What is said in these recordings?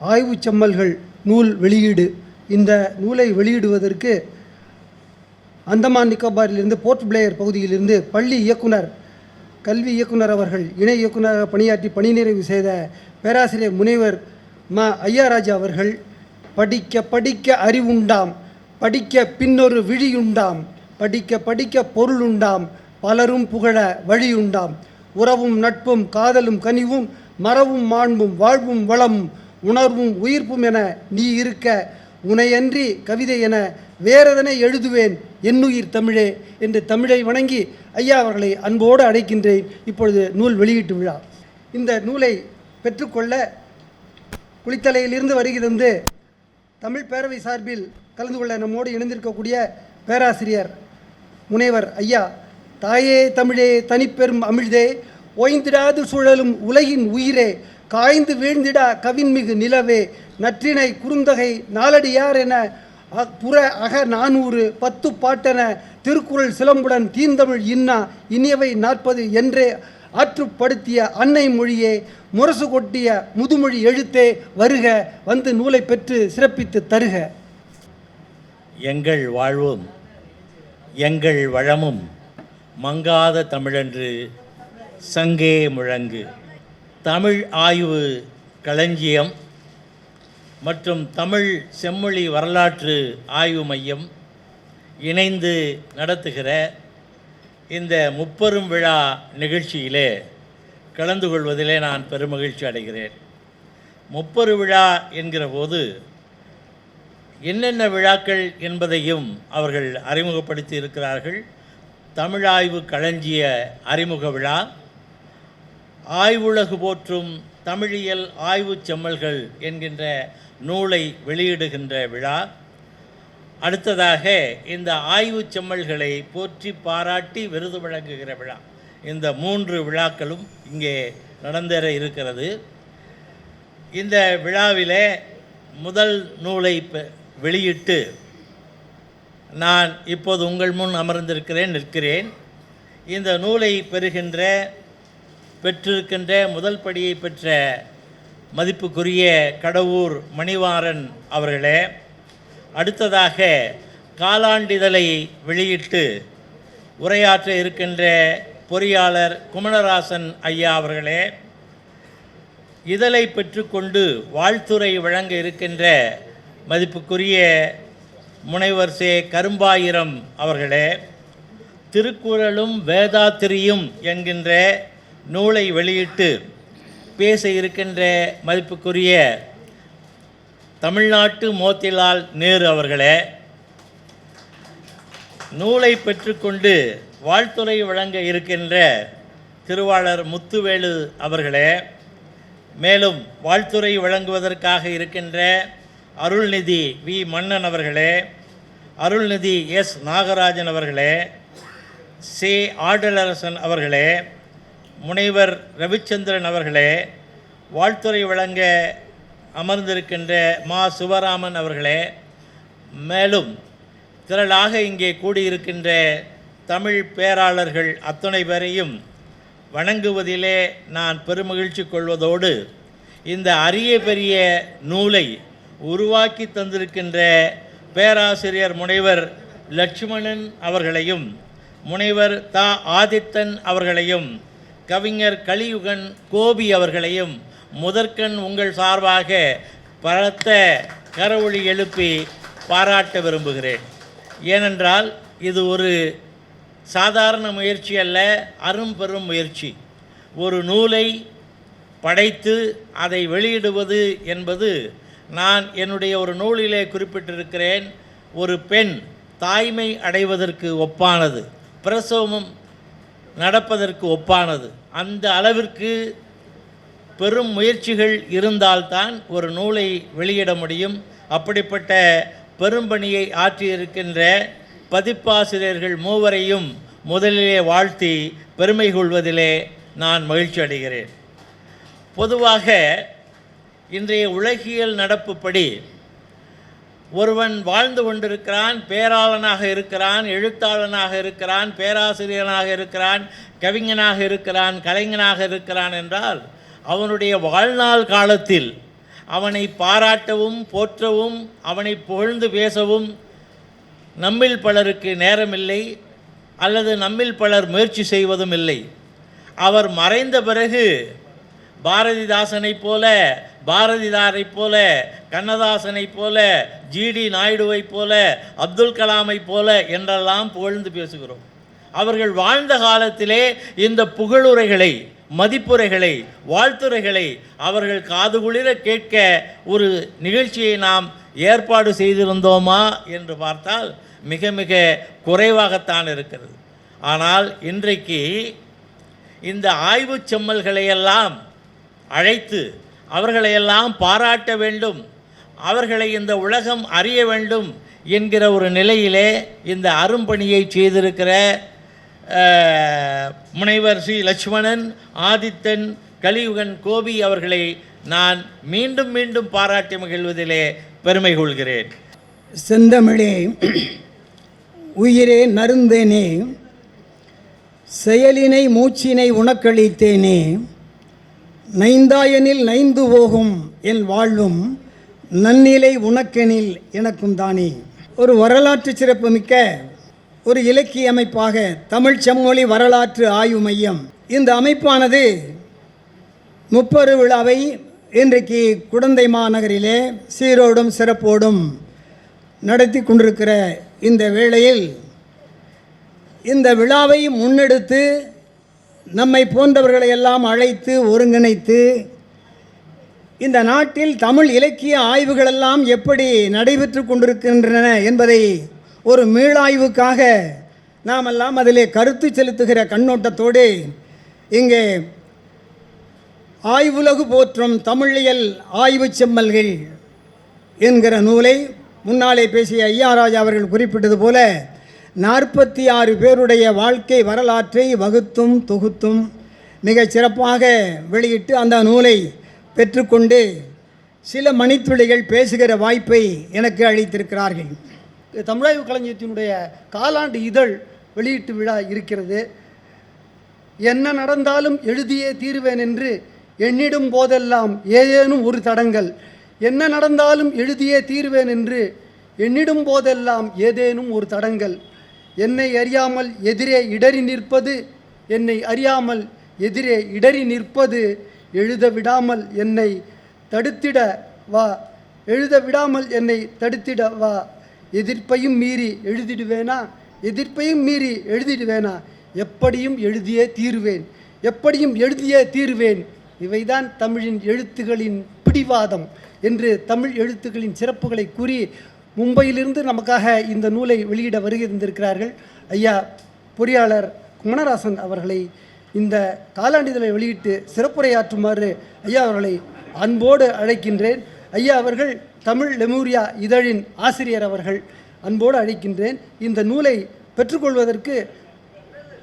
ஆய்வுச் செம்மல்கள் நூல் வெளியீடு. இந்த நூலை வெளியிடுவதற்கு அந்தமான் நிக்கோபாரிலிருந்து போர்ட் பிளேயர் பகுதியிலிருந்து பள்ளி இயக்குனர் கல்வி இயக்குனர் அவர்கள் இணை இயக்குனராக பணியாற்றி பணி நிறைவு செய்த பேராசிரியர் முனைவர் ம ஐயாராஜா அவர்கள் படிக்க படிக்க அறிவுண்டாம் படிக்க பின்னொரு விழியுண்டாம் படிக்க படிக்க பொருளுண்டாம் பலரும் புகழ வழியுண்டாம். உறவும் நட்பும் காதலும் கனிவும் மறவும் மாண்பும் வாழ்வும் வளமும் உணர்வும் உயிர்ப்பும் என நீ இருக்க. உனையன்றி கவிதை என வேறெதனை எழுதுவேன். என்னுயிர் தமிழே என்று தமிழை வணங்கி ஐயா அவர்களை அன்போடு அழைக்கின்றேன். இப்பொழுது நூல் வெளியீட்டு விழா. இந்த நூலை பெற்றுக்கொள்ள குளித்தலையிலிருந்து வருகிறது தமிழ் பேரவை சார்பில் கலந்து கொள்ள நம்மோடு இணைந்திருக்கக்கூடிய பேராசிரியர் முனைவர் ஐயா தாயே தமிழே தனிப்பெரும் அமிழ்தே ஓய்ந்திடாது சுழலும் உலகின் உயிரே காய்ந்து வீழ்ந்திடா கவின்மிகு நிலவே நற்றினை குறுந்தகை நாலடியார் என அ- புற அக நானூறு பத்து பாட்டென திருக்குறள் சிலம்புடன் தீந்தமிழ் இன்னா இனியவை நாற்பது என்றே ஆற்றுப்படுத்திய அன்னை மொழியே முரசு கொட்டிய முதுமொழி எழுத்தே வருக வந்து நூலை பெற்று சிறப்பித்து தருக. எங்கள் வாழ்வும் எங்கள் வளமும் மங்காத தமிழன்று சங்கே முழங்கு. தமிழ் ஆய்வு களஞ்சியம் மற்றும் தமிழ் செம்மொழி வரலாற்று ஆய்வு மையம் இணைந்து நடத்துகிற இந்த முப்பெரும் விழா நிகழ்ச்சியிலே கலந்து கொள்வதிலே நான் பெருமகிழ்ச்சி அடைகிறேன். முப்பெரு விழா என்கிற போது என்னென்ன விழாக்கள் என்பதையும் அவர்கள் அறிமுகப்படுத்தி இருக்கிறார்கள். தமிழாய்வு களஞ்சிய அறிமுக விழா ஆய்வுலகு போற்றும் தமிழியல் ஆய்வுச் செம்மல்கள் என்கின்ற நூலை வெளியிடுகின்ற விழா. அடுத்ததாக இந்த ஆய்வுச் செம்மல்களை போற்றி பாராட்டி விருது வழங்குகிற விழா. இந்த மூன்று விழாக்களும் இங்கே நடந்தேற இருக்கிறது. இந்த விழாவிலே முதல் நூலை பெ- வெளியிட்டு நான் இப்போது உங்கள் முன் அமர்ந்திருக்கிறேன் நிற்கிறேன். இந்த நூலை பெறுகின்ற பெற்றிருக்கின்ற முதல் படியை பெற்ற மதிப்புக்குரிய கடவுர் மணிவாரன் அவர்களே அடுத்ததாக காலாண்டிதழை வெளியிட்டு உரையாற்ற இருக்கின்ற பொறியாளர் குமணராசன் ஐயா அவர்களே இதழை பெற்றுக்கொண்டு வாழ்த்துறை வழங்க இருக்கின்ற மதிப்புக்குரிய முனைவர் சே. கரும்பாயிரம் அவர்களே திருக்குறளும் வேதாத்திரியும் என்கின்ற நூலை வெளியிட்டு பேச இருக்கின்ற மதிப்புக்குரிய தமிழ்நாட்டு மோத்திலால் நேரு அவர்களே நூலை பெற்றுக்கொண்டு வாழ்த்துரை வழங்க இருக்கின்ற திருவாளர் முத்துவேலு அவர்களே மேலும் வாழ்த்துரை வழங்குவதற்காக இருக்கின்ற அருள்நிதி வி. மன்னன் அவர்களே அருள்நிதி எஸ். நாகராஜன் அவர்களே சி. ஆடலரசன் அவர்களே முனைவர் ரவிச்சந்திரன் அவர்களே வாழ்த்துரை வழங்க அமர்ந்திருக்கின்ற மா. சிவராமன் அவர்களே மேலும் திரளாக இங்கே கூடியிருக்கின்ற தமிழ் பேராளர்கள் அத்தனை பேரையும் வணங்குவதிலே நான் பெருமகிழ்ச்சி கொள்வதோடு இந்த அரிய பெரிய நூலை உருவாக்கி தந்திருக்கின்ற பேராசிரியர் முனைவர் லட்சுமணன் அவர்களையும் முனைவர் தா. ஆதித்தன் அவர்களையும் கவிஞர் கலியுகன் கோபி அவர்களையும் முதற்கண் உங்கள் சார்பாக பலத்த கரவொளி எழுப்பி பாராட்ட விரும்புகிறேன். ஏனென்றால் இது ஒரு சாதாரண முயற்சி அல்ல அரும்பெரும் முயற்சி. ஒரு நூலை படைத்து அதை வெளியிடுவது என்பது நான் என்னுடைய ஒரு நூலிலே குறிப்பிட்டிருக்கிறேன். ஒரு பெண் தாய்மை அடைவதற்கு ஒப்பானது பிரசவமும் நடப்பதற்கு ஒப்பானது. அந்த அளவிற்கு பெரும் முயற்சிகள் இருந்தால்தான் ஒரு நூலை வெளியிட முடியும். அப்படிப்பட்ட பெரும்பணியை ஆற்றியிருக்கின்ற பதிப்பாசிரியர்கள் மூவரையும் முதலிலே வாழ்த்தி பெருமை கொள்வதிலே நான் மகிழ்ச்சி அடைகிறேன். பொதுவாக இன்றைய உலகியல் நடப்புப்படி ஒருவன் வாழ்ந்து கொண்டிருக்கிறான் பேராளனாக இருக்கிறான் எழுத்தாளனாக இருக்கிறான் பேராசிரியனாக இருக்கிறான் கவிஞனாக இருக்கிறான் கலைஞனாக இருக்கிறான் என்றால் அவனுடைய வாழ்நாள் காலத்தில் அவனை பாராட்டவும் போற்றவும் அவனை புகழ்ந்து பேசவும் நம்மில் பலருக்கு நேரமில்லை அல்லது நம்மில் பலர் முயற்சி செய்வதும் இல்லை அவர் மறைந்த பிறகு பாரதிதாசனைப் போல பாரதிதாரைப் போல கண்ணதாசனைப் போல ஜிடி நாயுடுவைப் போல அப்துல் கலாமை போல என்றெல்லாம் புகழ்ந்து பேசுகிறோம். அவர்கள் வாழ்ந்த காலத்திலே இந்த புகழுரைகளை மதிப்புரைகளை வாழ்த்துரைகளை அவர்கள் காதுகுளிர கேட்க ஒரு நிகழ்ச்சியை நாம் ஏற்பாடு செய்திருந்தோமா என்று பார்த்தால் மிக மிக குறைவாகத்தான் இருக்கிறது. ஆனால் இன்றைக்கு இந்த ஆய்வுச் செம்மல்களையெல்லாம் அழைத்து அவர்களையெல்லாம் பாராட்ட வேண்டும். அவர்களை இந்த உலகம் அறிய வேண்டும் என்கிற ஒரு நிலையிலே இந்த அரும்பணியை செய்திருக்கிற முனைவர் ஸ்ரீ லட்சுமணன் ஆதித்தன் கலியுகன் கோபி அவர்களை நான் மீண்டும் மீண்டும் பாராட்டி மகிழ்வதிலே பெருமை கொள்கிறேன். செந்தமிழே உயிரே நருந்தேனே செயலினை மூச்சினை உனக்களித்தேனே நைந்தாயனில் நைந்து போகும் என் வாழ்வும் நன்னிலை உனக்கெனில் எனக்கும் தானே. ஒரு வரலாற்று சிறப்புமிக்க ஒரு இலக்கிய அமைப்பாக தமிழ் செம்மொழி வரலாற்று ஆய்வு மையம். இந்த அமைப்பானது முப்பரு விழாவை இன்றைக்கு குடந்தை மாநகரிலே சீரோடும் சிறப்போடும் நடத்தி கொண்டிருக்கிற இந்த வேளையில் இந்த விழாவை முன்னெடுத்து நம்மை போன்றவர்களை எல்லாம் அழைத்து ஒருங்கிணைத்து இந்த நாட்டில் தமிழ் இலக்கிய ஆய்வுகளெல்லாம் எப்படி நடைபெற்று கொண்டிருக்கின்றன என்பதை ஒரு மீளாய்வுக்காக நாமெல்லாம் அதிலே கருத்து செலுத்துகிற கண்ணோட்டத்தோடு இங்கே ஆய்வுலகு போற்றும் தமிழியல் ஆய்வுச் செம்மல்கள் என்கிற நூலை முன்னாலே பேசிய ஐயாராஜா அவர்கள் குறிப்பிட்டது போல நாற்பத்தி ஆறு பேருடைய வாழ்க்கை வரலாற்றை வகுத்தும் தொகுத்தும் மிகச் சிறப்பாக வெளியிட்டு அந்த நூலை பெற்றுக்கொண்டு சில மணித்துளிகள் பேசுகிற வாய்ப்பை எனக்கு அளித்திருக்கிறார்கள். தமிழாய்வு களஞ்சியத்தினுடைய காலாண்டு இதழ் வெளியீட்டு விழா இருக்கிறது. என்ன நடந்தாலும் எழுதியே தீருவேன் என்று எண்ணிடும் போதெல்லாம் ஏதேனும் ஒரு தடங்கள். என்ன நடந்தாலும் எழுதியே தீருவேன் என்று எண்ணிடும் போதெல்லாம் ஏதேனும் ஒரு தடங்கள். என்னை அறியாமல் எதிரே இடறி நிற்பது என்னை அறியாமல் எதிரே இடறி நிற்பது எழுத விடாமல் என்னை தடுத்திட வா எழுத விடாமல் என்னை தடுத்திட வா. எதிர்ப்பையும் மீறி எழுதிடுவேனா? எதிர்ப்பையும் மீறி எழுதிடுவேனா? எப்படியும் எழுதியே தீருவேன். எப்படியும் எழுதியே தீருவேன். இவைதான் தமிழின் எழுத்துகளின் பிடிவாதம் என்று தமிழ் எழுத்துக்களின் சிறப்புகளை கூறி மும்பையிலிருந்து நமக்காக இந்த நூலை வெளியிட வருகின்றிருக்கிறார்கள். ஐயா பொறியாளர் குமணராசன் அவர்களை இந்த காலாண்டிதழை வெளியிட்டு சிறப்புரையாற்றுமாறு ஐயா அவர்களை அன்போடு அழைக்கின்றேன். ஐயா அவர்கள் தமிழ் லெமூரியா இதழின் ஆசிரியர் அவர்கள். அன்போடு அழைக்கின்றேன். இந்த நூலை பெற்றுக்கொள்வதற்கு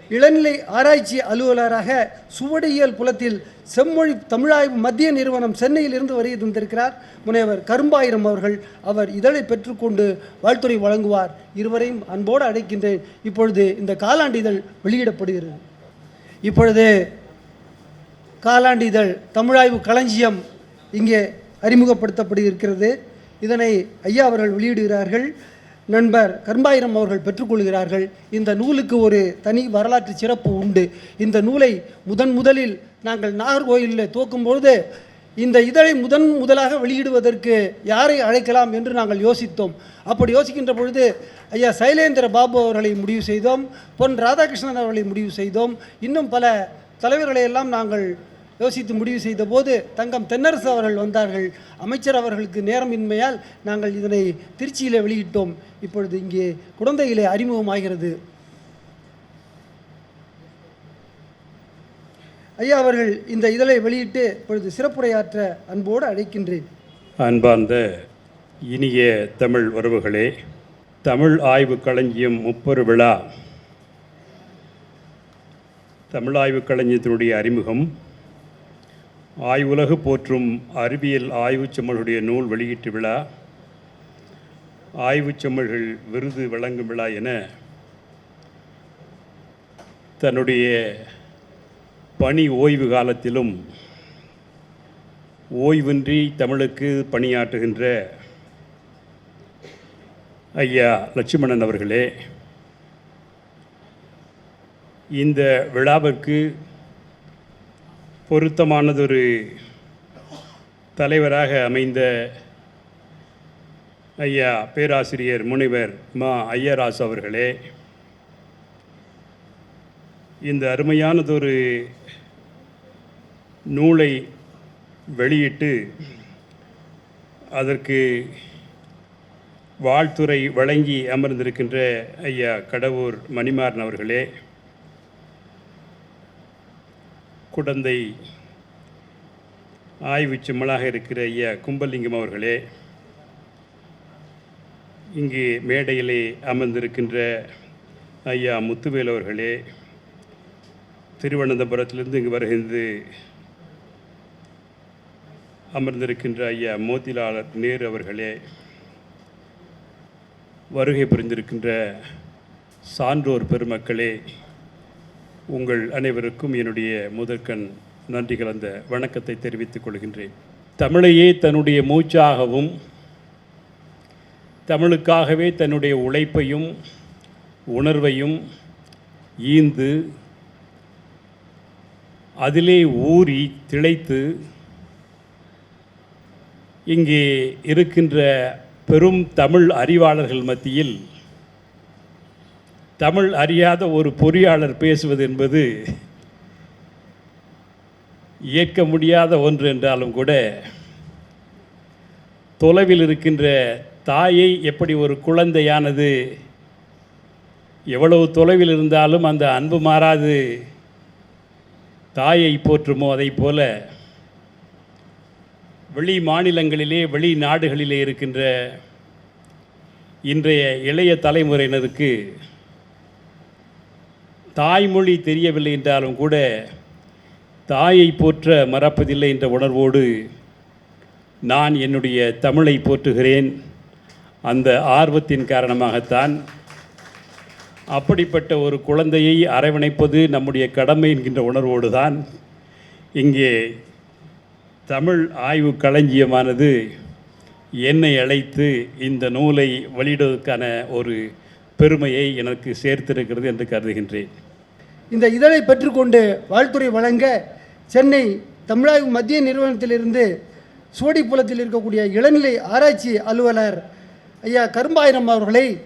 இளநிலை ஆராய்ச்சி அலுவலராக சுவடியியல் புலத்தில் செம்மொழி தமிழாய்வு மத்திய நிறுவனம் சென்னையில் இருந்து வருகை தந்திருக்கிறார். முனைவர் கரும்பாயிரம் அவர்கள் அவர் இதழை பெற்றுக்கொண்டு வாழ்த்துறை வழங்குவார். இருவரையும் அன்போடு அழைக்கின்றேன். இப்பொழுது இந்த காலாண்டு இதழ் வெளியிடப்படுகிறது. இப்பொழுது காலாண்டு இதழ் தமிழாய்வு களஞ்சியம் இங்கே அறிமுகப்படுத்தப்படுகிறது. இதனை ஐயா அவர்கள் வெளியிடுகிறார்கள். நண்பர் கரும்பாயிரம் அவர்கள் பெற்றுக்கொள்கிறார்கள். இந்த நூலுக்கு ஒரு தனி வரலாற்று சிறப்பு உண்டு. இந்த நூலை முதன் முதலில் நாங்கள் நாகர்கோயிலில் துவக்கும்பொழுது இந்த இதழை முதன் முதலாக வெளியிடுவதற்கு யாரை அழைக்கலாம் என்று நாங்கள் யோசித்தோம். அப்படி யோசிக்கின்ற பொழுது ஐயா சைலேந்திர பாபு அவர்களை முடிவு செய்தோம் பொன் ராதாகிருஷ்ணன் அவர்களை முடிவு செய்தோம். இன்னும் பல தலைவர்களை எல்லாம் நாங்கள் யோசித்து முடிவு செய்த போது தங்கம் தென்னரசு அவர்கள் வந்தார்கள். அமைச்சர் அவர்களுக்கு நேரமின்மையால் நாங்கள் இதனை திருச்சியில் வெளியிட்டோம். இப்பொழுது இங்கே குழந்தையிலே அறிமுகமாகிறது ஐயா அவர்கள் இந்த இதழை வெளியிட்டு இப்பொழுது சிறப்புரையாற்ற அன்போடு அழைக்கின்றேன். அன்பார்ந்த இனிய தமிழ் உறவுகளே தமிழ் ஆய்வு களஞ்சியம் முப்பொரு விழா. தமிழ் ஆய்வு களஞ்சியத்தினுடைய அறிமுகம் ஆய்வுலகு போற்றும் அறிவியல் ஆய்வுச் செம்மலுடைய நூல் வெளியீட்டு விழா. ஆய்வுச் செம்மல்கள் விருது வழங்கும் விழா என தன்னுடைய பணி ஓய்வு காலத்திலும் ஓய்வின்றி தமிழுக்கு பணியாற்றுகின்ற ஐயா லட்சுமணன் அவர்களே இந்த விழாவிற்கு பொருத்தமானதொரு தலைவராக அமைந்த ஐயா பேராசிரியர் முனைவர் மா ஐயராசு அவர்களே இந்த அருமையானதொரு நூலை வெளியிட்டு அதற்கு வாழ்த்துறை வழங்கி அமர்ந்திருக்கின்ற ஐயா கடவுர் மணிமாறன் அவர்களே குடந்தை ஆய்வு சிம்மலாக இருக்கிற ஐயா கும்பலிங்கம் அவர்களே இங்கே மேடையிலே அமர்ந்திருக்கின்ற ஐயா முத்துவேல் அவர்களே திருவனந்தபுரத்திலிருந்து இங்கு வருகின்ற அமர்ந்திருக்கின்ற ஐயா மோதிலால் நேரு அவர்களே வருகை புரிந்திருக்கின்ற சான்றோர் பெருமக்களே உங்கள் அனைவருக்கும் என்னுடைய முதற்கண் நன்றி கலந்த வணக்கத்தை தெரிவித்துக் கொள்கின்றேன். தமிழையே தன்னுடைய மூச்சாகவும் தமிழுக்காகவே தன்னுடைய உழைப்பையும் உணர்வையும் ஈந்து அதிலே ஊறி திளைத்து இங்கே இருக்கின்ற பெரும் தமிழ் அறிவாளர்கள் மத்தியில் தமிழ் அறியாத ஒரு பொறியாளர் பேசுவது என்பது ஏற்க முடியாத ஒன்று என்றாலும் கூட தொலைவில் இருக்கின்ற தாயை எப்படி ஒரு குழந்தையானது எவ்வளவு தொலைவில் இருந்தாலும் அந்த அன்பு மாறாது தாயை போற்றுமோ அதைப் போல வெளி மாநிலங்களிலே வெளி நாடுகளிலே இருக்கின்ற இன்றைய இளைய தலைமுறையினருக்கு தாய்மொழி தெரியவில்லை என்றாலும் கூட தாயை போற்ற மறப்பதில்லை என்ற உணர்வோடு நான் என்னுடைய தமிழை போற்றுகிறேன். அந்த ஆர்வத்தின் காரணமாகத்தான் அப்படிப்பட்ட ஒரு குழந்தையை அரவணைப்பது நம்முடைய கடமை என்கின்ற உணர்வோடு தான் இங்கே தமிழ் ஆய்வு களஞ்சியமானது என்னை அழைத்து இந்த நூலை வெளியிடுவதற்கான ஒரு பெருமையை எனக்கு சேர்த்திருக்கிறது என்று கருதுகின்றேன். இந்த இதழை பெற்றுக்கொண்டு வாழ்த்துறை வழங்க சென்னை தமிழக மத்திய நிறுவனத்திலிருந்து சோடிப்புலத்தில் இருக்கக்கூடிய இளநிலை ஆராய்ச்சி அலுவலர் ஐயா கரும்பாயிரம் அவர்களை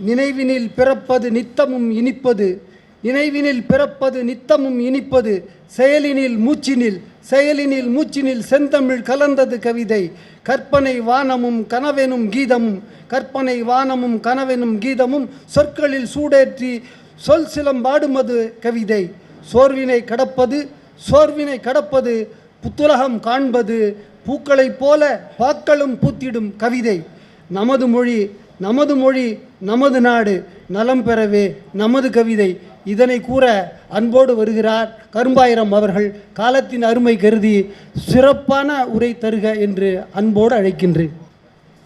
நினைவினில் பிறப்பது நித்தமும் இனிப்பது நினைவினில் பிறப்பது நித்தமும் இனிப்பது செயலினில் மூச்சினில் செயலினில் மூச்சினில் செந்தமிழ் கலந்தது கவிதை. கற்பனை வானமும் கனவெனும் கீதமும் கற்பனை வானமும் கனவெனும் கீதமும் சொற்களில் சூடேற்றி சொல் சிலம்பாடுமது கவிதை. சோர்வினை கடப்பது சோர்வினை கடப்பது புத்துலகம் காண்பது பூக்களைப் போல பாக்களும் பூத்திடும் கவிதை. நமது மொழி நமது மொழி நமது நாடு நலம் பெறவே நமது கவிதை. இதனை கூற அன்போடு வருகிறார் கரும்பாயிரம் அவர்கள். காலத்தின் அருமை கருதி சிறப்பான உரை தருக என்று அன்போடு அழைக்கின்றேன்.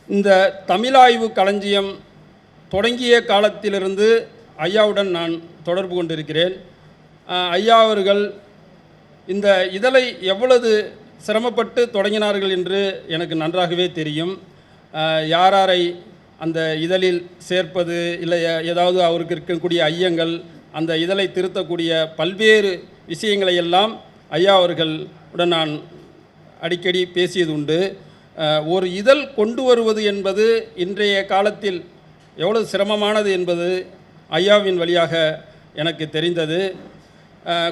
இந்த தமிழாய்வு களஞ்சியம் தொடங்கிய காலத்திலிருந்து ஐயாவுடன் நான் தொடர்பு கொண்டிருக்கிறேன். ஐயா அவர்கள் இந்த இதழை எவ்வளவு சிரமப்பட்டு தொடங்கினார்கள் என்று எனக்கு நன்றாகவே தெரியும். யாராரை அந்த இதழில் சேர்ப்பது இல்லை ஏதாவது அவருக்கு இருக்கக்கூடிய ஐயங்கள் அந்த இதழை திருத்தக்கூடிய பல்வேறு விஷயங்களை எல்லாம் ஐயா அவர்கள் உடன் நான் அடிக்கடி பேசியது உண்டு. ஒரு இதழ் கொண்டு வருவது என்பது இன்றைய காலத்தில் எவ்வளவு சிரமமானது என்பது ஐயாவின் வழியாக எனக்கு தெரிந்தது.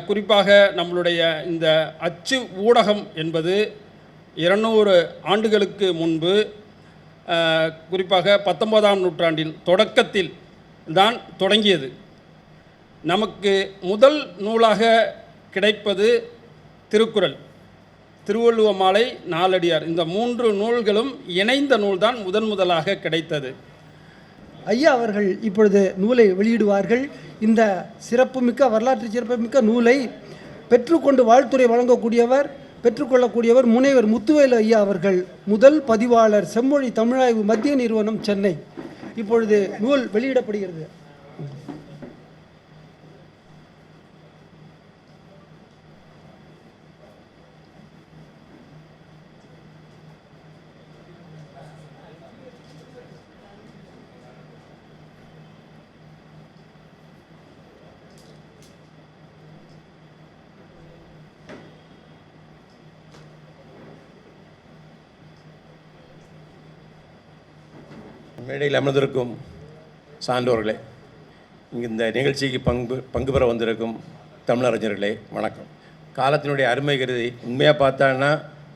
குறிப்பாக நம்மளுடைய இந்த அச்சு ஊடகம் என்பது இருநூறு ஆண்டுகளுக்கு முன்பு குறிப்பாக பத்தொன்பதாம் நூற்றாண்டில் தொடக்கத்தில் தான் தொடங்கியது. நமக்கு முதல் நூலாக கிடைப்பது திருக்குறள். திருவள்ளுவ மாலை நாலடியார். இந்த மூன்று நூல்களும் இணைந்த நூல்தான் முதன் முதலாக கிடைத்தது. ஐயா அவர்கள் இப்பொழுது நூலை வெளியிடுவார்கள். இந்த சிறப்புமிக்க வரலாற்று சிறப்புமிக்க நூலை பெற்றுக்கொண்டு வாழ்த்துறை வழங்கக்கூடியவர் பெற்றுக்கொள்ளக்கூடியவர் முனைவர் முத்துவேலு ஐயா அவர்கள் முதல் பதிவாளர் செம்மொழி தமிழாய்வு மத்திய நிறுவனம் சென்னை. இப்பொழுது நூல் வெளியிடப்படுகிறது. மேடையில் அமர்ந்திருக்கும் சான்றோர்களே இங்கே இந்த நிகழ்ச்சிக்கு பங்கு பங்கு பெற வந்திருக்கும் தமிழறிஞர்களே வணக்கம். காலத்தினுடைய அருமை கருதி உண்மையாக பார்த்தான்னா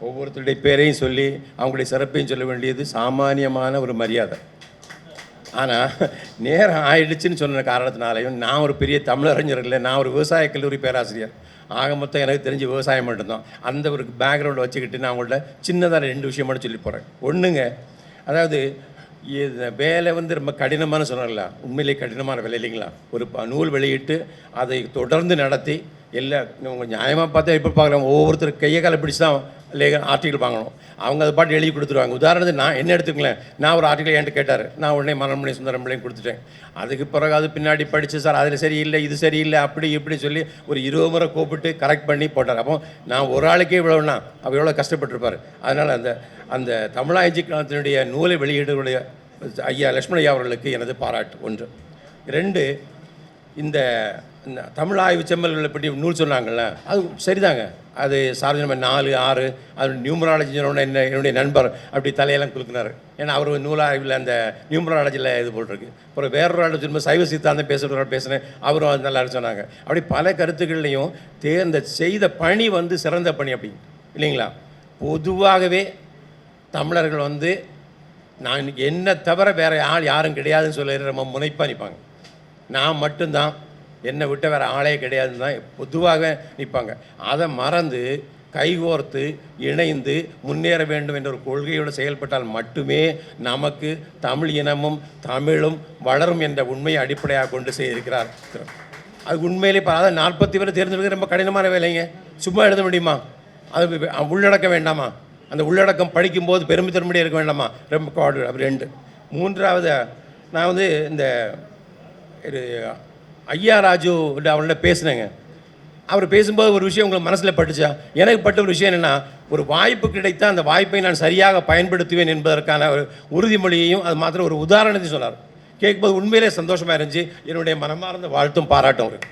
ஒவ்வொருத்தருடைய பேரையும் சொல்லி அவங்களுடைய சிறப்பையும் சொல்ல வேண்டியது சாமானியமான ஒரு மரியாதை. ஆனால் நேரம் ஆயிடுச்சுன்னு சொன்ன காரணத்தினாலையும் நான் ஒரு பெரிய தமிழறிஞர் இல்லை நான் ஒரு விவசாய கல்லூரி பேராசிரியர். ஆக மொத்தம் எனக்கு தெரிஞ்சு விவசாயம் மட்டும்தான். அந்த ஒரு பேக்ரவுண்டை வச்சுக்கிட்டு நான் அவங்கள்ட்ட சின்னதாக ரெண்டு விஷயம் மட்டும் சொல்லி போகிறேன் ஒன்றுங்க அதாவது இது வேலை வந்து ரொம்ப கடினமான சொன்னாங்களா உண்மையிலே கடினமான வேலை இல்லைங்களா? ஒரு ப- நூல் வெளியிட்டு அதை தொடர்ந்து நடத்தி இல்லை இவங்க நியாயமாக பார்த்தா இப்போ பார்க்கலாம். ஒவ்வொருத்தர் கையை காலை பிடிச்சி தான் லே ஆர்டிக்கல் வாங்கணும். அவங்க அதை பாட்டு எழுதி கொடுத்துருவாங்க. உதாரணத்துக்கு நான் என்ன எடுத்துக்கலேன் நான் ஒரு ஆர்டிக்கல் என்கிட்ட கேட்டார். நான் உடனே மனமணி சுந்தரம் பிள்ளையும் கொடுத்துட்டேன். அதுக்கு பிறகு அது பின்னாடி படித்து சார் அதில் சரியில்லை இது சரியில்லை அப்படி இப்படி சொல்லி ஒரு இருபது முறை கூப்பிட்டு கரெக்ட் பண்ணி போட்டார். அப்போ நான் ஒரு ஆளுக்கே இவ்வளோனா அவர் எவ்வளோ கஷ்டப்பட்டிருப்பார். அதனால் அந்த அந்த தமிழாய்ச்சி காலத்தினுடைய நூலை வெளியீடுகளுடைய ஐயா லட்சுமண ஐயா அவர்களுக்கு எனது பாராட்டு. ஒன்று. ரெண்டு இந்த தமிழ் ஆய்வு செம்மல்களை பற்றி நூல் சொன்னாங்கள்ல அது சரிதாங்க. அது சார்ஜ் நாலு ஆறு அது நியூமராலஜி என்ன என்னுடைய நண்பர் அப்படி தலையெல்லாம் குலுக்கினார். ஏன்னா அவர் நூலாய்வில் அந்த நியூமராலஜியில் இது போட்டிருக்கு. அப்புறம் வேறொரு ஆள் திரும்ப சைவ சித்தாந்தம் பேசுகிற பேசுனேன். அவரும் அது நல்லா சொன்னாங்க. அப்படி பல கருத்துக்கள்லையும் தேர்ந்த செய்த பணி வந்து சிறந்த பணி அப்படி இல்லைங்களா? பொதுவாகவே தமிழர்கள் வந்து நான் என்ன தவிர வேறு ஆள் யாரும் கிடையாதுன்னு சொல்லி நம்ம முனைப்பாக நிற்பாங்க நான் மட்டும்தான் என்னை விட்ட வேற ஆளே கிடையாதுன்னு தான் பொதுவாக நிற்பாங்க. அதை மறந்து கைகோர்த்து இணைந்து முன்னேற வேண்டும் என்ற ஒரு கொள்கையோடு செயல்பட்டால் மட்டுமே நமக்கு தமிழ் இனமும் தமிழும் வளரும் என்ற உண்மையை அடிப்படையாக கொண்டு செய்திருக்கிறார். அது உண்மையிலே இப்போ அதை நாற்பத்தி பேர் தேர்ந்தெடுக்க ரொம்ப கடினமான வேலைங்க. சும்மா எழுத முடியுமா? அது உள்ளடக்க வேண்டாமா? அந்த உள்ளடக்கம் படிக்கும்போது பெருமை தரும்படி இருக்க வேண்டாமா? ரொம்ப காடு ரெண்டு. மூன்றாவது நான் வந்து இந்த ஐயா ராஜு அவன்கிட்ட பேசினேங்க. அவர் பேசும்போது ஒரு விஷயம் உங்களுக்கு மனசில் பட்டுச்சா? எனக்கு பட்ட ஒரு விஷயம் என்னென்னா ஒரு வாய்ப்பு கிடைத்தால் அந்த வாய்ப்பை நான் சரியாக பயன்படுத்துவேன் என்பதற்கான ஒரு உறுதிமொழியையும் அது மாத்திரம் ஒரு உதாரணத்தையும் சொன்னார். கேட்கும்போது உண்மையிலே சந்தோஷமாக இருந்துச்சு. என்னுடைய மனமார்ந்த வாழ்த்தும் பாராட்டும் இருக்கு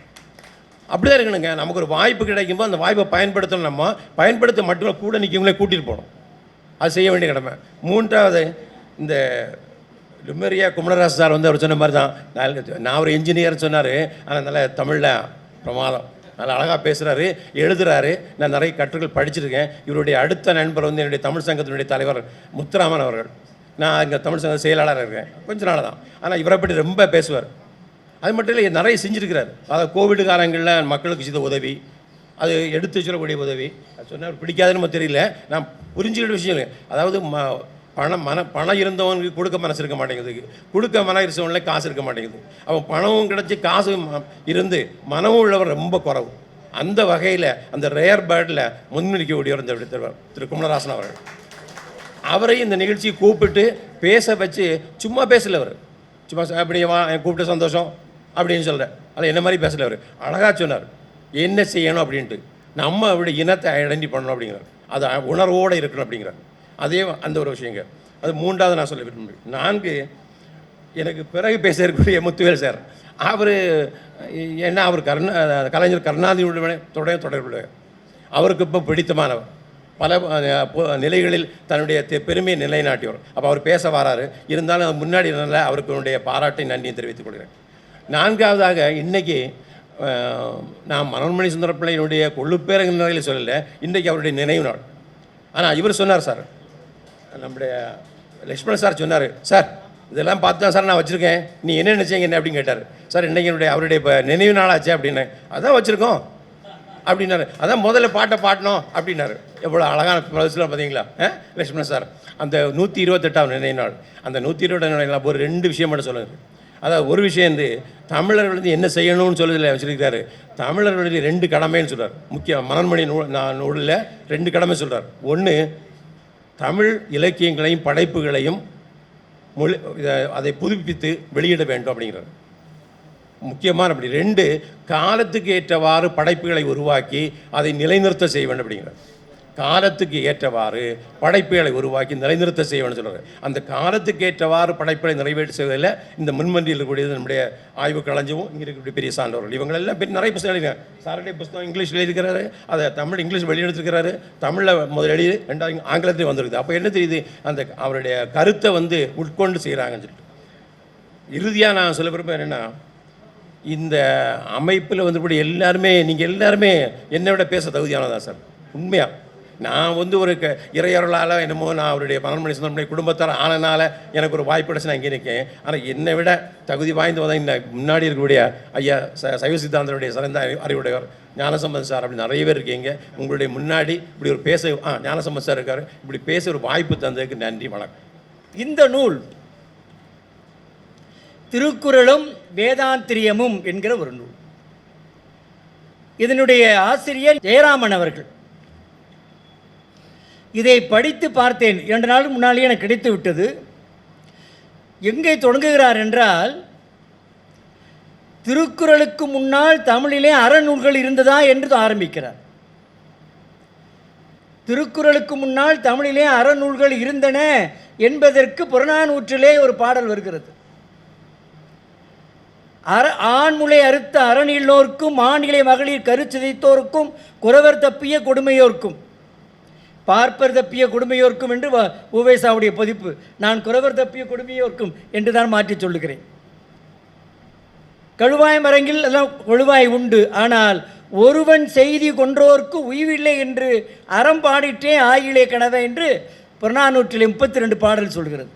அப்படிதான் இருக்கணுங்க. நமக்கு ஒரு வாய்ப்பு கிடைக்கும்போது அந்த வாய்ப்பை பயன்படுத்தணும். நம்ம பயன்படுத்த மட்டும் கூட நிற்கவங்களே கூட்டிகிட்டு போகணும். அது செய்ய வேண்டிய கடமை. மூன்றாவது இந்த லுமரியா குமரராஜ் சார் வந்து அவர் சொன்ன மாதிரி தான் நான் நான் ஒரு இன்ஜினியர் சொன்னார். ஆனால் நல்லா தமிழில் பிரமாதம். நல்லா அழகாக பேசுகிறாரு எழுதுறாரு. நான் நிறைய கட்டுரைகள் படிச்சிருக்கேன். இவருடைய அடுத்த நண்பர் வந்து என்னுடைய தமிழ் சங்கத்தினுடைய தலைவர் முத்துராமன் அவர்கள். நான் இங்கே தமிழ் சங்க செயலாளராக இருக்கேன். கொஞ்ச நாள் தான். ஆனால் இவரை பற்றி ரொம்ப பேசுவார். அது மட்டும் இல்லை நிறைய செஞ்சுருக்கிறார். அதாவது கோவிட் காலங்களில் மக்களுக்கு செய்த உதவி அது எடுத்து சொல்லக்கூடிய உதவி. அது சொன்னார் பிடிக்காதுன்னு தெரியல. நான் புரிஞ்சுக்கிட்ட விஷயம் இல்லை. அதாவது ம பணம் மன பணம் இருந்தவனுக்கு கொடுக்க மனசு இருக்க மாட்டேங்குது. கொடுக்க மனம் இருந்தவங்களே காசு இருக்க மாட்டேங்குது. அவன் பணமும் கிடச்சி காசு இருந்து மனமும் உள்ளவர் ரொம்ப குறவு. அந்த வகையில் அந்த ரேர் பேர்டில் முன்னிற்கக்கூடியவர் இந்த திரு திரு குமரராசன் அவர்கள். அவரையும் இந்த நிகழ்ச்சியை கூப்பிட்டு பேச வச்சு சும்மா பேசல அவர். சும்மா அப்படி வா என் சந்தோஷம் அப்படின்னு சொல்கிறேன் அதில் என்ன மாதிரி பேசல அவர். அழகாக சொன்னார். என்ன செய்யணும்? அப்படின்ட்டு. நம்ம அப்படி இனத்தை ஐடென்டி பண்ணணும் அப்படிங்கிறார். அது உணர்வோடு இருக்கணும் அப்படிங்கிறார். அதே அந்த ஒரு விஷயங்க. அது மூன்றாவது நான் சொல்ல விரும்புகிறேன். நான்கு எனக்கு பிறகு பேச இருக்கக்கூடிய முத்துவேல் சார். அவர் என்ன அவர் கருணா கலைஞர் கருணாநிதியுடன் தொடர் தொடர்புடைய. அவருக்கு இப்போ பிடித்தமானவர். பல நிலைகளில் தன்னுடைய தெ- பெருமையை நிலைநாட்டியவர். அப்போ அவர் பேச வராரு. இருந்தாலும் அது முன்னாடி நல்ல அவருக்கு என்னுடைய பாராட்டை நன்றியை தெரிவித்துக் கொள்கிறேன். நான்காவதாக இன்றைக்கி நான் மனோன்மணி சுந்தரப்பிள்ளையினுடைய கொள்ளுப்பேரங்க நிலையில் சொல்லலை. இன்றைக்கு அவருடைய நினைவு நாள். ஆனால் இவர் சொன்னார் சார் நம்முடைய லக்ஷ்மணன் சார் சொன்னார் சார் இதெல்லாம் பார்த்து தான் சார் நான் வச்சுருக்கேன். நீ என்ன நினச்சிங்க என்ன? அப்படின்னு கேட்டார். சார் என்னைக்கு என்னுடைய அவருடைய இப்போ நினைவு நாளாச்சே அப்படின்னு. அதான் வச்சுருக்கோம். அப்படின்னாரு. அதான் முதல்ல பாட்டை பாடணும் அப்படின்னாரு. எவ்வளோ அழகான பதிலாம் பார்த்தீங்களா? ஆ? லக்ஷ்மணன் சார். அந்த நூற்றி இருபத்தெட்டாம் நினைவு நாள். அந்த நூற்றி இருபத்தி நினைவு நாள் ஒரு ரெண்டு விஷயம் மட்டும் சொல்லுங்க அதாவது ஒரு விஷயம் வந்து தமிழர்கள் வந்து என்ன செய்யணும்னு சொல்லுதில் வச்சுருக்காரு தமிழர்களுடைய ரெண்டு கடமைன்னு சொல்கிறார் முக்கிய மனன்மணி நூல் நான் நூலில் ரெண்டு கடமை சொல்கிறார் ஒன்று தமிழ் இலக்கியங்களையும் படைப்புகளையும் மொழி அதை புதுப்பித்து வெளியிட வேண்டும் அப்படிங்கிறார். முக்கியமான அப்படி. ரெண்டு காலத்துக்கு ஏற்றவாறு படைப்புகளை உருவாக்கி அதை நிலைநிறுத்த செய்ய வேண்டும் அப்படிங்கிறார். காலத்துக்கு ஏற்றவாறு படைப்புகளை உருவாக்கி நிலைநிறுத்த செய்யணும்னு சொல்கிறார் அந்த காலத்துக்கு ஏற்றவாறு படைப்புகளை நிறைவேற்ற செய்வதில் இந்த முன்மண்டியில் இருக்கக்கூடியது நம்முடைய ஆய்வு கலைஞ்சவும் இங்கே இருக்கக்கூடிய பெரிய சான்றவர்கள் இவங்களெல்லாம் பெரிய நிறைய புத்தகம் எழுதியிருக்காங்க சாரடைய புத்தகம் இங்கிலீஷில் எழுதியிருக்கிறாரு. அதை தமிழ் இங்கிலீஷ் வெளியெடுத்திருக்கிறாரு தமிழில் முதல் எழுதி ரெண்டாவது ஆங்கிலத்தில் வந்திருக்குது. அப்போ என்ன தெரியுது? அந்த அவருடைய கருத்தை வந்து உட்கொண்டு செய்கிறாங்கன்னு சொல்லிட்டு. இறுதியாக நான் சொல்ல விரும்ப என்னென்னா இந்த அமைப்பில் வந்து எல்லாருமே நீங்கள் எல்லாருமே என்னை விட பேச தகுதியானதான் சார். உண்மையாக நான் வந்து ஒரு க இறையருளால் என்னமோ நான் அவருடைய பன்னெண்டு சுந்தரமுடைய குடும்பத்தார் ஆனனால எனக்கு ஒரு வாய்ப்பு கிடைச்சு நான் இங்கே இருக்கேன் ஆனால் என்னை விட தகுதி வாய்ந்தவன் இந்த முன்னாடி இருக்கக்கூடிய ஐயா ச சைவ சித்தாந்தருடைய சிறந்த அறிவுடையவர் ஞானசம்பந்த சார் அப்படி நிறைய பேர் இருக்கீங்க. உங்களுடைய முன்னாடி இப்படி ஒரு பேச ஆ ஞானசம்பந்த சார் இருக்கார். இப்படி பேச ஒரு வாய்ப்பு தந்ததுக்கு நன்றி வணக்கம். இந்த நூல் திருக்குறளும் வேதாந்திரியமும் என்கிற ஒரு நூல். இதனுடைய ஆசிரியர் ஜெயராமன் அவர்கள். இதை படித்து பார்த்தேன். இரண்டு நாள் முன்னாலே எனக்கு கிடைத்து விட்டது. எங்கே தொடங்குகிறார் என்றால் திருக்குறளுக்கு முன்னால் தமிழிலே அறநூல்கள் இருந்ததா என்று ஆரம்பிக்கிறார். திருக்குறளுக்கு முன்னால் தமிழிலே அறநூல்கள் இருந்தன என்பதற்கு புறநானூற்றிலே ஒரு பாடல் வருகிறது. அற ஆண்முலை அறுத்த அறநிலோர்க்கும் மாநிலை மகளிர் கருச்சிதைத்தோருக்கும் குறவர் தப்பிய கொடுமையோர்க்கும். பார்ப்பர் தப்பிய கொடுமையோர்க்கும் என்று வ- உவேசாவுடைய பதிப்பு. நான் குறவர் தப்பிய கொடுமையோர்க்கும் என்று தான் மாற்றி சொல்லுகிறேன். கழுவாய் மரங்கில் எல்லாம் கொழுவாய் உண்டு. ஆனால் ஒருவன் செய்தி கொன்றோர்க்கு உய்வில்லை என்று அறம் பாடிட்டே ஆயிலே கனவை என்று புறநானூற்றில் முப்பத்தி ரெண்டு பாடல் சொல்கிறது.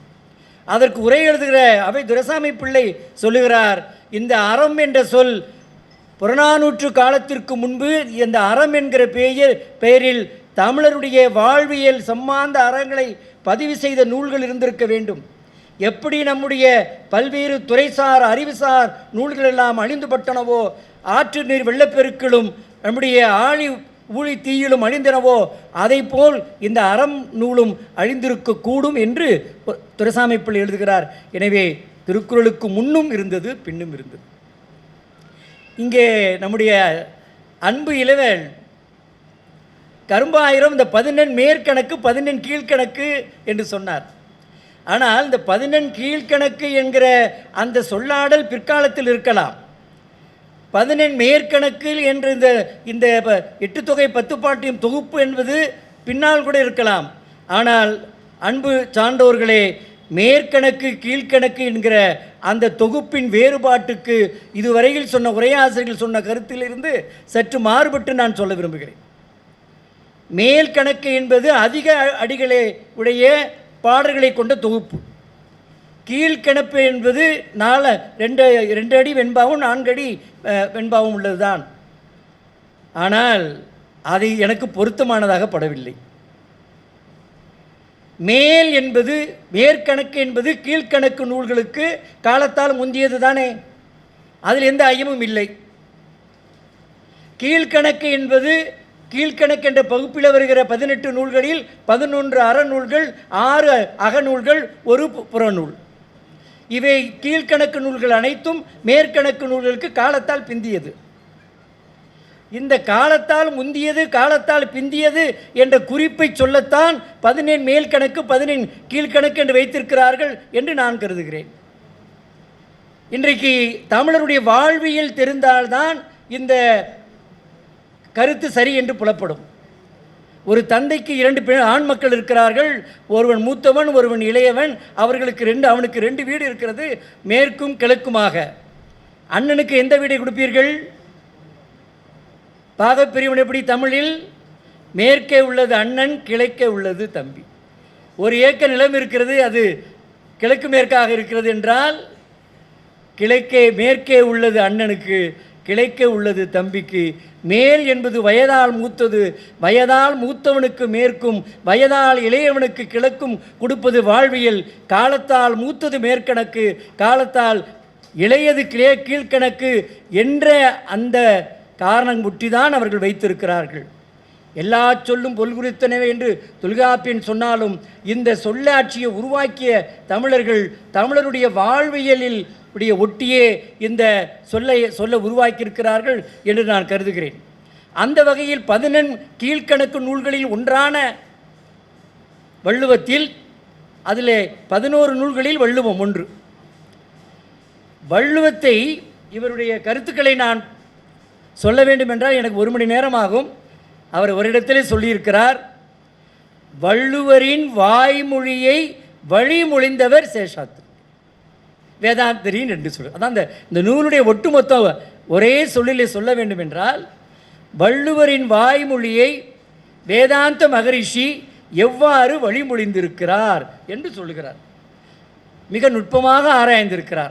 அதற்கு உரை எழுதுகிற அவை துரசாமி பிள்ளை சொல்லுகிறார் இந்த அறம் என்ற சொல் புறநானூற்று காலத்திற்கு முன்பு இந்த அறம் என்கிற பெயர் பெயரில் தமிழருடைய வாழ்வியல் சம்மாந்த அறங்களை பதிவு செய்த நூல்கள் இருந்திருக்க வேண்டும். எப்படி நம்முடைய பல்வேறு துறைசார் அறிவுசார் நூல்கள் எல்லாம் அழிந்துபட்டனவோ ஆற்று நீர் வெள்ளப்பெருக்களும் நம்முடைய ஆழி ஊழி தீயிலும் அழிந்தனவோ அதைப்போல் இந்த அறம் நூலும் அழிந்திருக்க கூடும் என்று துரைசாமி பிள்ளை எழுதுகிறார். எனவே திருக்குறளுக்கு முன்னும் இருந்தது பின்னும் இருந்தது. இங்கே நம்முடைய அன்பு இளவல் கரும்பாயிரம் இந்த பதினெண் மேற்கணக்கு பதினெண் கீழ்கணக்கு என்று சொன்னார். ஆனால் இந்த பதினெண் கீழ்கணக்கு என்கிற அந்த சொல்லாடல் பிற்காலத்தில் இருக்கலாம். பதினெண் மேற்கணக்கில் என்ற இந்த இந்த ப- எட்டு தொகை பத்து பாட்டியும் தொகுப்பு என்பது பின்னால் கூட இருக்கலாம். ஆனால் அன்பு சான்றோர்களே மேற்கணக்கு கீழ்கணக்கு என்கிற அந்த தொகுப்பின் வேறுபாட்டுக்கு இதுவரையில் சொன்ன உரையாசிரியர்கள் சொன்ன கருத்திலிருந்து சற்று மாறுபட்டு நான் சொல்ல விரும்புகிறேன். மேல் கணக்கு என்பது அதிக அடிகளை உடைய பாடல்களை கொண்ட தொகுப்பு. கீழ்கணப்பு என்பது நாலு ரெண்டு ரெண்டு அடி வெண்பாவும் நான்கு அடி வெண்பாவும் உள்ளது உள்ளதுதான். ஆனால் அது எனக்கு பொருத்தமானதாக படவில்லை. மேல் என்பது மேற்கணக்கு என்பது கீழ்கணக்கு நூல்களுக்கு காலத்தால் முந்தியது தானே. அதில் எந்த ஐயமும் இல்லை. கீழ்கணக்கு என்பது கீழ்கணக்கு என்ற பகுப்பில் வருகிற பதினெட்டு நூல்களில் பதினொன்று அறநூல்கள் ஆறு அகநூல்கள் ஒரு புறநூல். இவை கீழ்கணக்கு நூல்கள் அனைத்தும் மேற்கணக்கு நூல்களுக்கு காலத்தால் பிந்தியது. இந்த காலத்தால் முந்தியது காலத்தால் பிந்தியது என்ற குறிப்பை சொல்லத்தான் பதினேழு மேல் கணக்கு பதினேழு கீழ்கணக்கு என்று வைத்திருக்கிறார்கள் என்று நான் கருதுகிறேன். இன்றைக்கு தமிழருடைய வாழ்வியல் தெரிந்தால்தான் இந்த கருத்து சரி என்று புலப்படும். ஒரு தந்தைக்கு இரண்டு பெண் ஆண் மக்கள் இருக்கிறார்கள். ஒருவன் மூத்தவன் ஒருவன் இளையவன். அவர்களுக்கு ரெண்டு அவனுக்கு ரெண்டு வீடு இருக்கிறது. மேற்கும் கிழக்குமாக. அண்ணனுக்கு எந்த வீடை கொடுப்பீர்கள்? பாகப்பிரிவன் எப்படி? தமிழில் மேற்கே உள்ளது அண்ணன் கிழக்கே உள்ளது தம்பி. ஒரு ஏக்கர் நிலம் இருக்கிறது அது கிழக்கு மேற்காக இருக்கிறது என்றால் கிழக்கே மேற்கே உள்ளது அண்ணனுக்கு கிளைக்க உள்ளது தம்பிக்கு. மேல் என்பது வயதால் மூத்தது. வயதால் மூத்தவனுக்கு மேற்கும் வயதால் இளையவனுக்கு கிழக்கும் கொடுப்பது வாழ்வியல். காலத்தால் மூத்தது மேற்கணக்கு காலத்தால் இளையது கிளே கீழ்கணக்கு என்ற அந்த காரணம் முட்டிதான் அவர்கள் வைத்திருக்கிறார்கள். எல்லா சொல்லும் பொல்குறித்தனவே என்று தொல்காப்பியன் சொன்னாலும் இந்த சொல்லாட்சியை உருவாக்கிய தமிழர்கள் தமிழருடைய வாழ்வியலில் உடைய ஒட்டியே இந்த சொல்லை சொல்ல உருவாக்கியிருக்கிறார்கள் என்று நான் கருதுகிறேன். அந்த வகையில் பதினெண் கீழ்க்கணக்கு நூல்களில் ஒன்றான வள்ளுவத்தில் அதில் பதினோரு நூல்களில் வள்ளுவம் ஒன்று. வள்ளுவத்தை இவருடைய கருத்துக்களை நான் சொல்ல வேண்டும் என்றால் எனக்கு ஒரு மணி நேரமாகும். அவர் ஒரு இடத்திலே சொல்லியிருக்கிறார் வள்ளுவரின் வாய்மொழியை வழிமொழிந்தவர் சேஷாத்ரி வேதாந்தரின் என்று சொல்லு அதான் இந்த இந்த நூலுடைய ஒட்டுமொத்த ஒரே சொல்லிலே சொல்ல வேண்டும் என்றால் வள்ளுவரின் வாய்மொழியை வேதாந்த மகரிஷி எவ்வாறு வழிமொழிந்திருக்கிறார் என்று சொல்லுகிறார். மிக நுட்பமாக ஆராய்ந்திருக்கிறார்.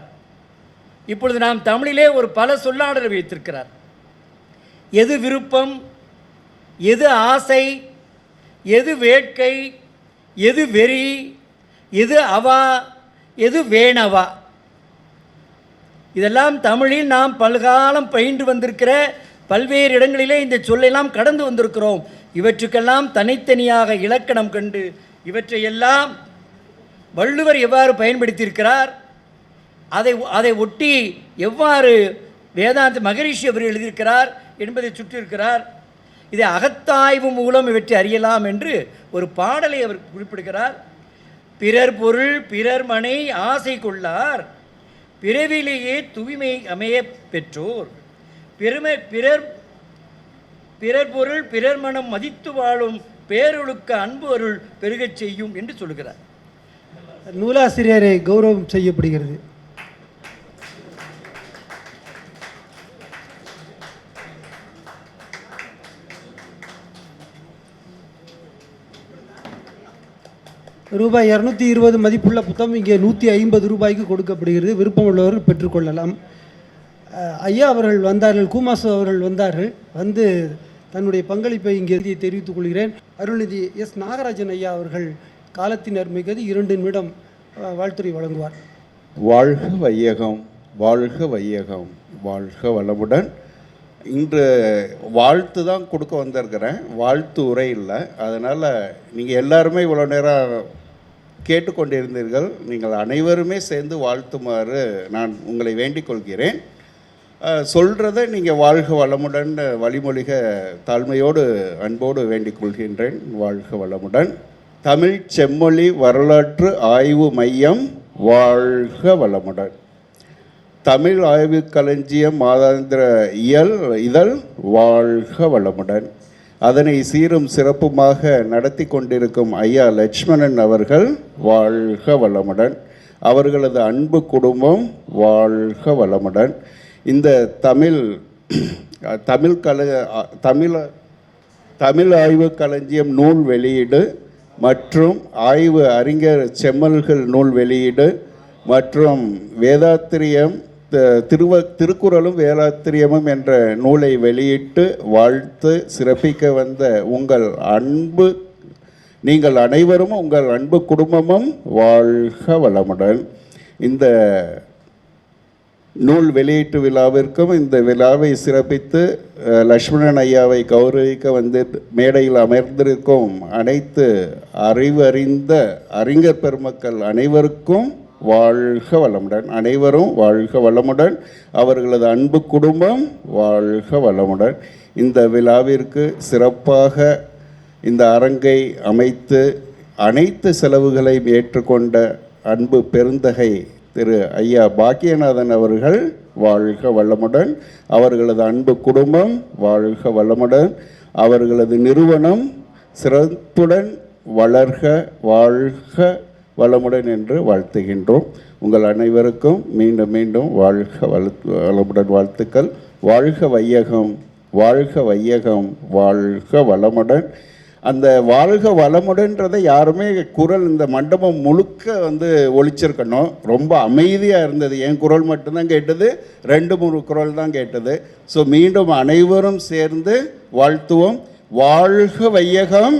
இப்பொழுது நாம் தமிழிலே ஒரு பல சொல்லாடல் வைத்திருக்கிறார். எது விருப்பம் எது ஆசை எது வேட்கை எது வெறி எது அவா எது வேணவா? இதெல்லாம் தமிழில் நாம் பல்காலம் பயின்று வந்திருக்கிற பல்வேறு இடங்களிலே இந்த சொல்லெல்லாம் கடந்து வந்திருக்கிறோம். இவற்றுக்கெல்லாம் தனித்தனியாக இலக்கணம் கண்டு இவற்றையெல்லாம் வள்ளுவர் எவ்வாறு பயன்படுத்தியிருக்கிறார்? அதை அதை ஒட்டி எவ்வாறு வேதாந்த மகரிஷி அவர் எழுதியிருக்கிறார் என்பதை சுற்றியிருக்கிறார். இதை அகத்தாய்வு மூலம் இவற்றை அறியலாம் என்று ஒரு பாடலை அவர் குறிப்பிடுகிறார். பிறர் பொருள் பிறர் மனை ஆசை கொள்ளார். பிறவிலேயே தூய்மை அமைய பெற்றோர். பெருமை பிறர் பிறர் பொருள் பிறர் மனம் மதித்து வாழும் பேரொழுக்க அன்பு அருள் பெருகச் செய்யும் என்று சொல்கிறார் நூலாசிரியரை கௌரவம் செய்யப்படுகிறது. ரூபாய் இரநூத்தி இருபது மதிப்புள்ள புத்தகம் இங்கே நூற்றி ஐம்பது ரூபாய்க்கு கொடுக்கப்படுகிறது. விருப்பமுள்ளவர்கள் பெற்றுக்கொள்ளலாம். ஐயா அவர்கள் வந்தார்கள் கூமாசு அவர்கள் வந்தார்கள். வந்து தன்னுடைய பங்களிப்பை இங்கே தெரிவித்துக் கொள்கிறேன். அருள்நிதி எஸ் நாகராஜன் ஐயா அவர்கள் காலத்தினர் மிகது இரண்டு நிமிடம் வாழ்த்துறை வழங்குவார். வாழ்க வையகம் வாழ்க வையகம் வாழ்க வளமுடன். இன்று வாழ்த்து தான் கொடுக்க வந்திருக்கிறேன். வாழ்த்து உரை இல்லை. அதனால் நீங்கள் எல்லாருமே இவ்வளோ நேரம் கேட்டுக்கொண்டிருந்தீர்கள். நீங்கள் அனைவருமே சேர்ந்து வாழ்த்துமாறு நான் உங்களை வேண்டிக் கொள்கிறேன். சொல்கிறத நீங்கள் வாழ்க வளமுடன் வழிமொழிக தாழ்மையோடு அன்போடு வேண்டிக் கொள்கின்றேன். வாழ்க வளமுடன். தமிழ் செம்மொழி வரலாற்று ஆய்வு மையம் வாழ்க வளமுடன். தமிழ் ஆய்வு களஞ்சியம் மாதாந்திர இயல் இதழ் வாழ்க வளமுடன். அதனை சீரும் சிறப்புமாக நடத்தி கொண்டிருக்கும் ஐயா லட்சுமணன் அவர்கள் வாழ்க வளமுடன். அவர்களது அன்பு குடும்பம் வாழ்க வளமுடன். இந்த தமிழ் தமிழ் கல தமிழ் தமிழ் ஆய்வு களஞ்சியம் நூல் வெளியீடு மற்றும் ஆய்வு அறிஞர் செம்மல்கள் நூல் வெளியீடு மற்றும் வேதாத்திரியம் திருவ திருக்குறளும் வேளாத்திரியமும் என்ற நூலை வெளியிட்டு வாழ்த்து சிறப்பிக்க வந்த உங்கள் அன்பு நீங்கள் அனைவரும் உங்கள் அன்பு குடும்பமும் வாழ்க வளமுடன். இந்த நூல் வெளியீட்டு விழாவிற்கும் இந்த விழாவை சிறப்பித்து லக்ஷ்மணன் ஐயாவை கௌரவிக்க வந்து மேடையில் அமர்ந்திருக்கும் அனைத்து அறிவறிந்த அறிஞர் பெருமக்கள் அனைவருக்கும் வாழ்க வளமுடன். அனைவரும் வாழ்க வளமுடன். அவர்களது அன்பு குடும்பம் வாழ்க வளமுடன். இந்த விழாவிற்கு சிறப்பாக இந்த அரங்கை அமைத்து அனைத்து செலவுகளையும் ஏற்றுக்கொண்ட அன்பு பெருந்தகை திரு ஐயா பாக்கியநாதன் அவர்கள் வாழ்க வளமுடன். அவர்களது அன்பு குடும்பம் வாழ்க வளமுடன். அவர்களது நிறுவனம் சிறப்புடன் வளர்க வாழ்க வளமுடன் என்று வாழ்த்துகின்றோம். உங்கள் அனைவருக்கும் மீண்டும் மீண்டும் வாழ்க வள வளமுடன் வாழ்த்துக்கள். வாழ்க வையகம் வாழ்க வையகம் வாழ்க வளமுடன். அந்த வாழ்க வளமுடன்றதை யாருமே குரல் இந்த மண்டபம் முழுக்க வந்து ஒழிச்சிருக்கணும். ரொம்ப அமைதியாக இருந்தது. என் குரல் மட்டும்தான் கேட்டது. ரெண்டு மூணு குரல் தான் கேட்டது. ஸோ மீண்டும் அனைவரும் சேர்ந்து வாழ்த்துவோம். வாழ்க வையகம்